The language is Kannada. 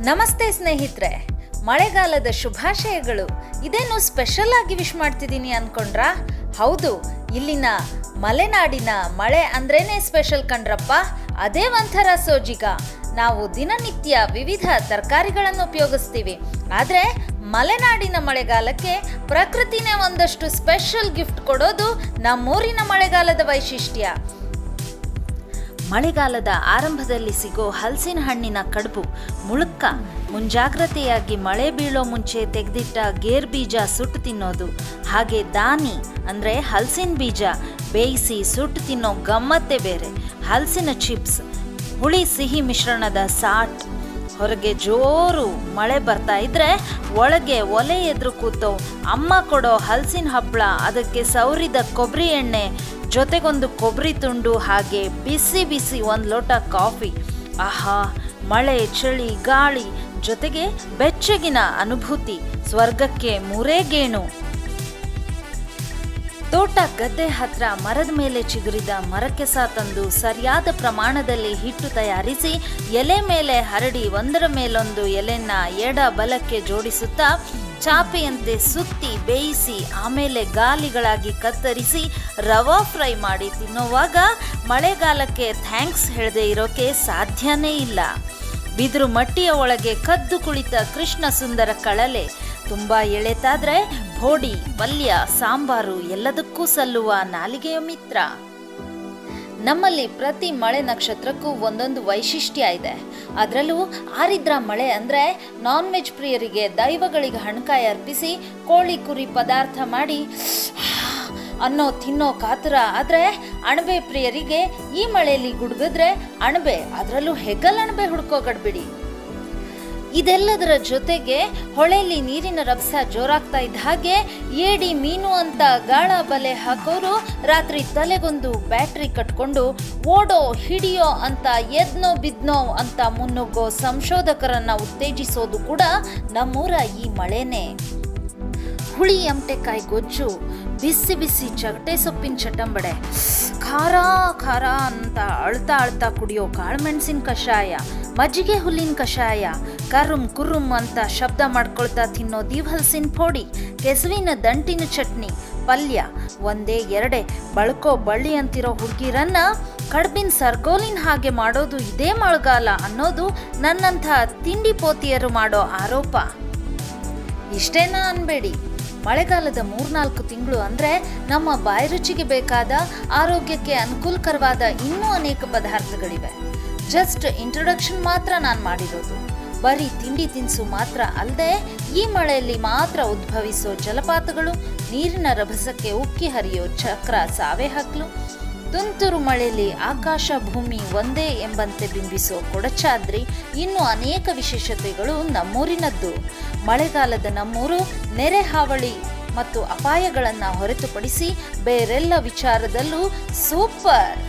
ನಮಸ್ತೆ ಸ್ನೇಹಿತರೆ. ಮಳೆಗಾಲದ ಶುಭಾಶಯಗಳು. ಇದೇನು ಸ್ಪೆಷಲ್ ಆಗಿ ವಿಶ್ ಮಾಡ್ತಿದ್ದೀನಿ ಅನ್ಕೊಂಡ್ರಾ? ಹೌದು, ಇಲ್ಲಿನ ಮಲೆನಾಡಿನ ಮಳೆ ಅಂದ್ರೇನೆ ಸ್ಪೆಷಲ್ ಕಣ್ರಪ್ಪ. ಅದೇ ಒಂಥರ ಸೋಜಿಗ. ನಾವು ದಿನನಿತ್ಯ ವಿವಿಧ ತರಕಾರಿಗಳನ್ನು ಉಪಯೋಗಿಸ್ತೀವಿ. ಆದರೆ, ಮಲೆನಾಡಿನ ಮಳೆಗಾಲಕ್ಕೆ ಪ್ರಕೃತಿನೇ ಒಂದಷ್ಟು ಸ್ಪೆಷಲ್ ಗಿಫ್ಟ್ ಕೊಡೋದು ನಮ್ಮೂರಿನ ಮಳೆಗಾಲದ ವೈಶಿಷ್ಟ್ಯ. ಮಳೆಗಾಲದ ಆರಂಭದಲ್ಲಿ ಸಿಗೋ ಹಲಸಿನ ಹಣ್ಣಿನ ಕಡುಬು ಮುಳುಕ್ಕ, ಮುಂಜಾಗ್ರತೆಯಾಗಿ ಮಳೆ ಬೀಳೋ ಮುಂಚೆ ತೆಗೆದಿಟ್ಟ ಗೇರ್ ಬೀಜ ಸುಟ್ಟು ತಿನ್ನೋದು. ಹಾಗೆ ದಾನಿ ಅಂದರೆ ಹಲಸಿನ ಬೀಜ ಬೇಯಿಸಿ ಸುಟ್ಟು ತಿನ್ನೋ ಗಮ್ಮತ್ತೇ ಬೇರೆ. ಹಲಸಿನ ಚಿಪ್ಸ್, ಹುಳಿ ಸಿಹಿ ಮಿಶ್ರಣದ ಸಾಟ್, ಹೊರಗೆ ಜೋರು ಮಳೆ ಬರ್ತಾ ಇದ್ರೆ ಒಳಗೆ ಒಲೆ ಎದುರು ಕೂತೋ ಅಮ್ಮ ಕೊಡೋ ಹಲಸಿನ ಹಪ್ಪಳ ಅದಕ್ಕೆ ಸೌರಿದ ಕೊಬ್ಬರಿ ಎಣ್ಣೆ ಜೊತೆಗೊಂದು ಕೊಬ್ಬರಿ ತುಂಡು, ಹಾಗೆ ಬಿಸಿ ಬಿಸಿ ಒಂದು ಲೋಟ ಕಾಫಿ. ಆಹಾ, ಮಳೆ, ಚಳಿ, ಗಾಳಿ ಜೊತೆಗೆ ಬೆಚ್ಚಗಿನ ಅನುಭೂತಿ. ಸ್ವರ್ಗಕ್ಕೆ ಮೂರೇ ಗೇಣು. ತೋಟ ಗದ್ದೆ ಹತ್ರ ಮರದ ಮೇಲೆ ಚಿಗುರಿದ ಮರಕ್ಕೆ ಮರಕೆಸ ತಂದು ಸರಿಯಾದ ಪ್ರಮಾಣದಲ್ಲಿ ಹಿಟ್ಟು ತಯಾರಿಸಿ ಎಲೆ ಮೇಲೆ ಹರಡಿ ಒಂದರ ಮೇಲೊಂದು ಎಲೆನ ಎಡ ಬಲಕ್ಕೆ ಜೋಡಿಸುತ್ತಾ ಚಾಪೆಯಂತೆ ಸುತ್ತಿ ಬೇಯಿಸಿ ಆಮೇಲೆ ಗಾಲಿಗಳಾಗಿ ಕತ್ತರಿಸಿ ರವಾ ಫ್ರೈ ಮಾಡಿ ತಿನ್ನುವಾಗ ಮಳೆಗಾಲಕ್ಕೆ ಥ್ಯಾಂಕ್ಸ್ ಹೇಳದೆ ಇರೋಕೆ ಸಾಧ್ಯನೇ ಇಲ್ಲ. ಬಿದಿರು ಮಟ್ಟಿಯ ಒಳಗೆ ಕದ್ದು ಕುಳಿತ ಕೃಷ್ಣ ಸುಂದರ ಕಳಲೆ ತುಂಬಾ ಎಳೆತಾದ್ರೆ ಭೋಡಿ ಪಲ್ಯ ಸಾಂಬಾರು ಎಲ್ಲದಕ್ಕೂ ಸಲ್ಲುವ ನಾಲಿಗೆಯ ಮಿತ್ರ. ನಮ್ಮಲ್ಲಿ ಪ್ರತಿ ಮಳೆ ನಕ್ಷತ್ರಕ್ಕೂ ಒಂದೊಂದು ವೈಶಿಷ್ಟ್ಯ ಇದೆ. ಅದರಲ್ಲೂ ಆರಿದ್ರ ಮಳೆ ಅಂದರೆ ನಾನ್ ವೆಜ್ ಪ್ರಿಯರಿಗೆ ದೈವಗಳಿಗೆ ಹಣಕಾಯಿ ಅರ್ಪಿಸಿ ಕೋಳಿ ಕುರಿ ಪದಾರ್ಥ ಮಾಡಿ ಅನ್ನೋ ತಿನ್ನೋ ಕಾತುರ ಆದರೆ ಅಣಬೆ ಪ್ರಿಯರಿಗೆ ಈ ಮಳೆಯಲ್ಲಿ ಗುಡುಗಿದ್ರೆ ಅಣಬೆ, ಅದರಲ್ಲೂ ಹೆಗಲ್ ಅಣಬೆ ಹುಡ್ಕೋಗಡ್ಬಿಡಿ. ಇದೆಲ್ಲದರ ಜೊತೆಗೆ ಹೊಳೆಯಲ್ಲಿ ನೀರಿನ ರಭಸ ಜೋರಾಗ್ತಾ ಇದ್ದ ಹಾಗೆ ಏಡಿ ಮೀನು ಅಂತ ಗಾಳ ಬಲೆ ಹಾಕೋರು ರಾತ್ರಿ ತಲೆಗೊಂದು ಬ್ಯಾಟ್ರಿ ಕಟ್ಕೊಂಡು ಓಡೋ, ಹಿಡಿಯೋ ಅಂತ ಎದ್ನೋ ಬಿದ್ನೋ ಅಂತ ಮುನ್ನುಗ್ಗೋ ಸಂಶೋಧಕರನ್ನ ಉತ್ತೇಜಿಸೋದು ಕೂಡ ನಮ್ಮೂರ ಈ ಮಳೆನೇ. ಹುಳಿ ಎಂಟೆಕಾಯಿ ಗೊಜ್ಜು, ಬಿಸಿ ಬಿಸಿ ಚಗಟೆ ಸೊಪ್ಪಿನ ಚಟಂಬಡೆ, ಖಾರ ಖಾರ ಅಂತ ಅಳ್ತಾ ಅಳ್ತಾ ಕುಡಿಯೋ ಕಾಳುಮೆಣಸಿನ ಕಷಾಯ, ಮಜ್ಜಿಗೆ ಹುಲ್ಲಿನ ಕಷಾಯ ಕರುಮ್ ಕುರುಮ್ ಅಂತ ಶಬ್ದ ಮಾಡ್ಕೊಳ್ತಾ ತಿನ್ನೋ ದೀವಲ್ಸಿನ ಪೋಡಿ, ಕೆಸುವಿನ ದಂಟಿನ ಚಟ್ನಿ, ಪಲ್ಯ, ಒಂದೇ ಎರಡೆ, ಬಳ್ಕೋ ಬಳ್ಳಿ ಅಂತಿರೋ ಹುಡುಗಿರನ್ನ ಕಡ್ಬಿನ ಸರ್ಗೋಲಿನ ಹಾಗೆ ಮಾಡೋದು ಇದೇ ಮಳೆಗಾಲ ಅನ್ನೋದು ನನ್ನಂಥ ತಿಂಡಿ ಪೋತಿಯರು ಮಾಡೋ ಆರೋಪ. ಇಷ್ಟೇನಾ ಅನ್ಬೇಡಿ. ಮಳೆಗಾಲದ ಮೂರ್ನಾಲ್ಕು ತಿಂಗಳು ಅಂದರೆ ನಮ್ಮ ಬಾಯಿ ರುಚಿಗೆ ಬೇಕಾದ ಆರೋಗ್ಯಕ್ಕೆ ಅನುಕೂಲಕರವಾದ ಇನ್ನೂ ಅನೇಕ ಪದಾರ್ಥಗಳಿವೆ. ಜಸ್ಟ್ ಇಂಟ್ರೊಡಕ್ಷನ್ ಮಾತ್ರ ನಾನು ಮಾಡಿರೋದು. ಬರೀ ತಿಂಡಿ ತಿನಿಸು ಮಾತ್ರ ಅಲ್ಲದೆ ಈ ಮಳೆಯಲ್ಲಿ ಮಾತ್ರ ಉದ್ಭವಿಸೋ ಜಲಪಾತಗಳು, ನೀರಿನ ರಭಸಕ್ಕೆ ಉಕ್ಕಿ ಹರಿಯೋ ಚಕ್ರ ಸಾವೆ ಹಕ್ಲು. ತುಂತುರು ಮಳೆಯಲ್ಲಿ ಆಕಾಶ ಭೂಮಿ ಒಂದೇ ಎಂಬಂತೆ ಬಿಂಬಿಸೋ ಕೊಡಚಾದ್ರಿ ಇನ್ನು ಅನೇಕ ವಿಶೇಷತೆಗಳು ನಮ್ಮೂರಿನದ್ದು. ಮಳೆಗಾಲದ ನಮ್ಮೂರು ನೆರೆ ಹಾವಳಿ ಮತ್ತು ಅಪಾಯಗಳನ್ನು ಹೊರತುಪಡಿಸಿ ಬೇರೆಲ್ಲ ವಿಚಾರದಲ್ಲೂ ಸೂಪರ್.